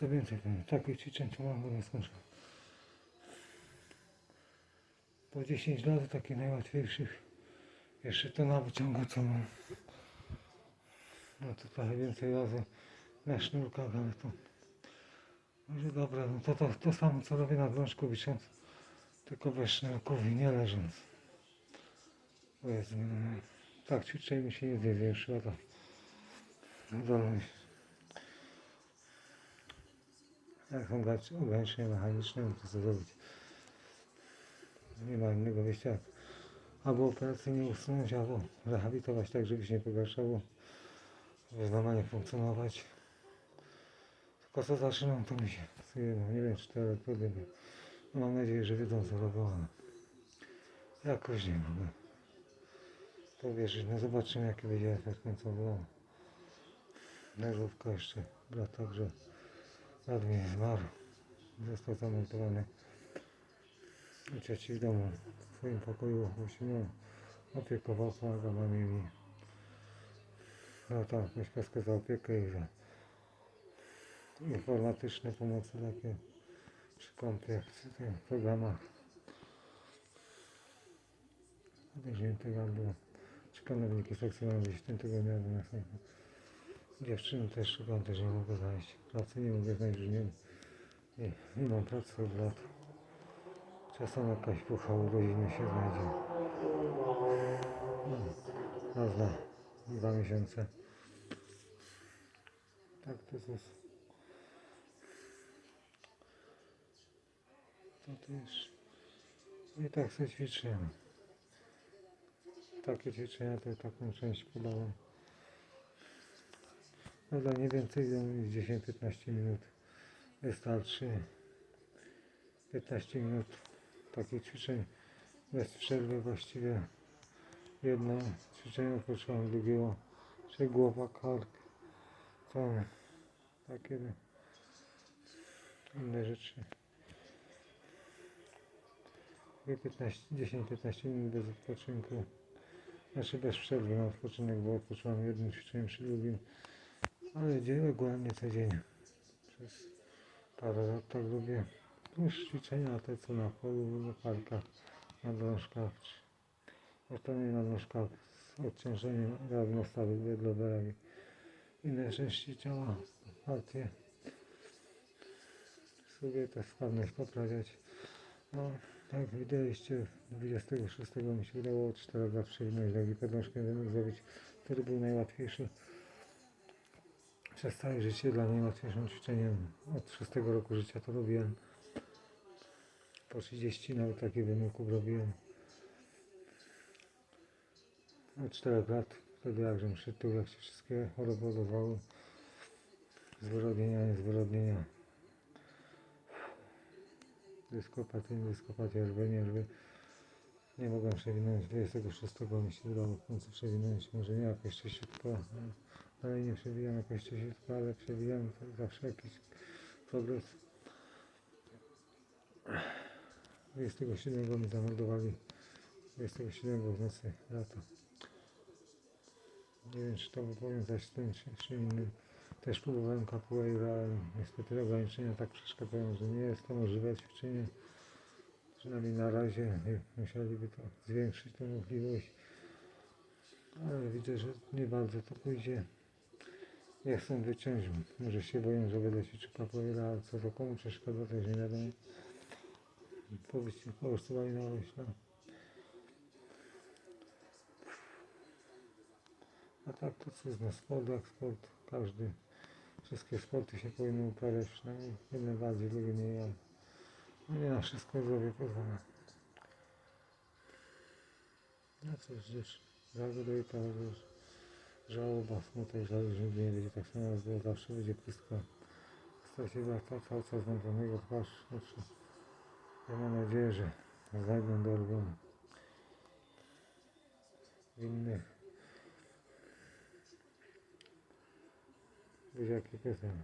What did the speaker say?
Co więcej takich ćwiczeń to mam, bo nie skończę. Po 10 lat takich najłatwiejszych. Jeszcze to na wyciągu co mam. No to trochę więcej razy na sznurkach, ale to może dobra, no to, to to samo co robię na drążku wisząc, tylko bez sznurków i nie leżąc. Powiedzmy, no, tak ćwiczenie mi się nie zwiększyła ta zdolność. Jak są ograniczenia mechaniczne, no to co zrobić? Nie ma innego wyjścia. Albo operacyjnie usunąć, albo rehabilitować tak, żeby się nie pogarszało. Żeby normalnie funkcjonować. Tylko co zaczynam, to mi się. No, nie wiem, czy to elektrody. No, mam nadzieję, że wiedzą co robią, ale jakoś nie mogę powierzyć. No zobaczymy, jaki będzie efekt końcowy. No. Nerwówka jeszcze gra tak, mi zmarł. Został zamontowany u cioci w domu, w swoim pokoju, nie opiekował, pomagał mamie mi. No jakąś kaskę za opiekę i za informatyczne pomocy takie przy jak w tych programach. Podejrzewam albo czy kanowniki w tym tygodniu albo następnym. Dziewczyny też szukam, też nie mogę znaleźć. Pracy nie mogę znaleźć, już nie, nie, nie mam pracy od lat. Czasem jakaś pucha urodziny się znajdzie. No, raz na dwa miesiące. Tak to jest. To też. I tak sobie ćwiczymy. Takie ćwiczenia to taką część podałem. No dla nie więcej niż 10-15 minut wystarczy. 15 minut takich ćwiczeń bez przerwy właściwie. Jedno ćwiczenie odpoczywam drugiego, czy głowa, kark, tam takie inne rzeczy. I 15 10-15 minut bez odpoczynku. Znaczy bez przerwy na odpoczynek, bo odpoczywam jednym ćwiczeniem przy drugim. Ale dzieje ogólnie codziennie. Przez parę lat tak lubię. Już ćwiczenia te co na polu, na parkach, na drążkach, ostatnio na nóżkach z odciążeniem diagnostawy biodrowera i inne części ciała, partie. Sobie tę sprawność poprawiać. No, jak widzieliście, 26 mi się udało 4 lat przewinąć nogi podążkę, zrobić, który był najłatwiejszy przez całe życie dla mnie łatwiejszym ćwiczeniem. Od 6 roku życia to robiłem. Po 30 nawet takich wymyków robiłem. Od 4 lat, wtedy jakżem szytył, jak się wszystkie choroby odezwały. Zwyrodnienia, niezwyrodnienia. Dyskopatia, dyskopatia, rwy, nie rwy. Nie mogłem przewinąć. 26 mi się udało w końcu przewinąć. Może nie jakoś szybko. Ale nie przewijam jakoś szybko, ale przewijam zawsze jakiś progres. 27 mi zamordowali. 27 w nocy lata. Nie wiem, czy to powiązać z tym, czy, czy innym. Też próbowałem capoeira, ale niestety ograniczenia tak przeszkadzają, że nie jest to możliwe ćwiczenie. Przynajmniej na razie musieliby to zwiększyć tę możliwość. Ale widzę, że nie bardzo to pójdzie. Chcę wyciąć, może się boję, że będę ćwiczył capoeira, ale co to komu przeszkadza, to już nie wiadomo. Powiedzcie, powstawali na myśl. A tak to cóż, no sport jak sport, każdy, wszystkie sporty się powinny uprawiać, przynajmniej jedne bardziej, drugie mniej, ale no nie na wszystko zdrowie pozwala. No cóż, gdzieś żalu do jutra, żałoba, smutek, żal, że nigdy nie będzie tak samo, jak było zawsze będzie pustko. Stał się wraca cały czas zmęczonego twarz, oczy. Ja mam nadzieję, że znajdą drogę w innych buziaki piosenek.